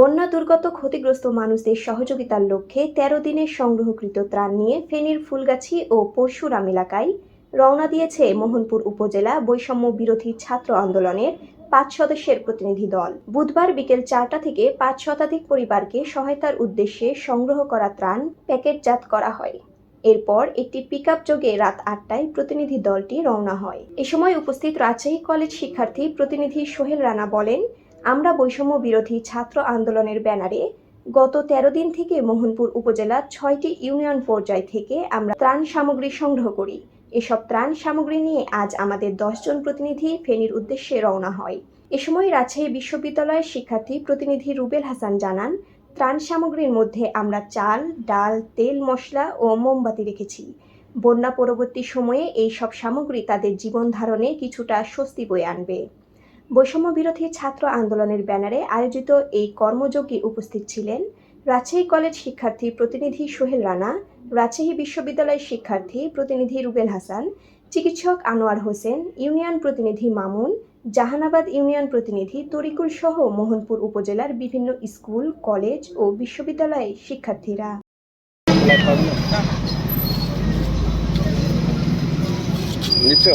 বন্যা দুর্গত ক্ষতিগ্রস্ত মানুষদের সহযোগিতার লক্ষ্যে তেরো দিনের সংগ্রহকৃত ত্রাণ নিয়ে ফেনীর ফুলগাছি ও পরশুরাম এলাকায় রওনা দিয়েছে মোহনপুর উপজেলা বৈষম্য বিরোধী ছাত্র আন্দোলনের পাঁচ সদস্যের প্রতিনিধি দল। বুধবার বিকেল চারটা থেকে পাঁচ শতাধিক পরিবারকে সহায়তার উদ্দেশ্যে সংগ্রহ করা ত্রাণ প্যাকেটজাত করা হয়। এরপর একটি পিকআপ যোগে রাত আটটায় প্রতিনিধি দলটি রওনা হয়। এ সময় উপস্থিত রাজশাহী কলেজ শিক্ষার্থী প্রতিনিধি সোহেল রানা বলেন আমরা বৈষম্য বিরোধী ছাত্র আন্দোলনের ব্যানারে গত তেরো দিন থেকে মোহনপুর উপজেলার ছয়টি ইউনিয়ন পর্যায় থেকে আমরা ত্রাণ সামগ্রী সংগ্রহ করি। এসব ত্রাণ সামগ্রী নিয়ে আজ আমাদের দশজন প্রতিনিধি ফেনীর উদ্দেশ্যে রওনা হয়। এ সময় রাজশাহী বিশ্ববিদ্যালয়ের শিক্ষার্থী প্রতিনিধি রুবেল হাসান জানান, ত্রাণ সামগ্রীর মধ্যে আমরা চাল, ডাল, তেল, মশলা ও মোমবাতি রেখেছি। বন্যা পরবর্তী সময়ে এই সব সামগ্রী তাদের জীবন ধারণে কিছুটা স্বস্তি বয়ে আনবে। বৈষম্য বিরোধী ছাত্র আন্দোলনের ব্যানারে আয়োজিত এই কর্মযজ্ঞে উপস্থিত ছিলেন রাজশাহী কলেজ শিক্ষার্থী প্রতিনিধি সোহেল রানা, রাজশাহী বিশ্ববিদ্যালয়ের শিক্ষার্থী প্রতিনিধি রুবেল হাসান, চিকিৎসক আনোয়ার হোসেন, ইউনিয়ন প্রতিনিধি মামুন, জাহানাবাদ ইউনিয়ন প্রতিনিধি তরিকুল সহ মোহনপুর উপজেলার বিভিন্ন স্কুল, কলেজ ও বিশ্ববিদ্যালয়ের শিক্ষার্থীরা। নিচ্ছ?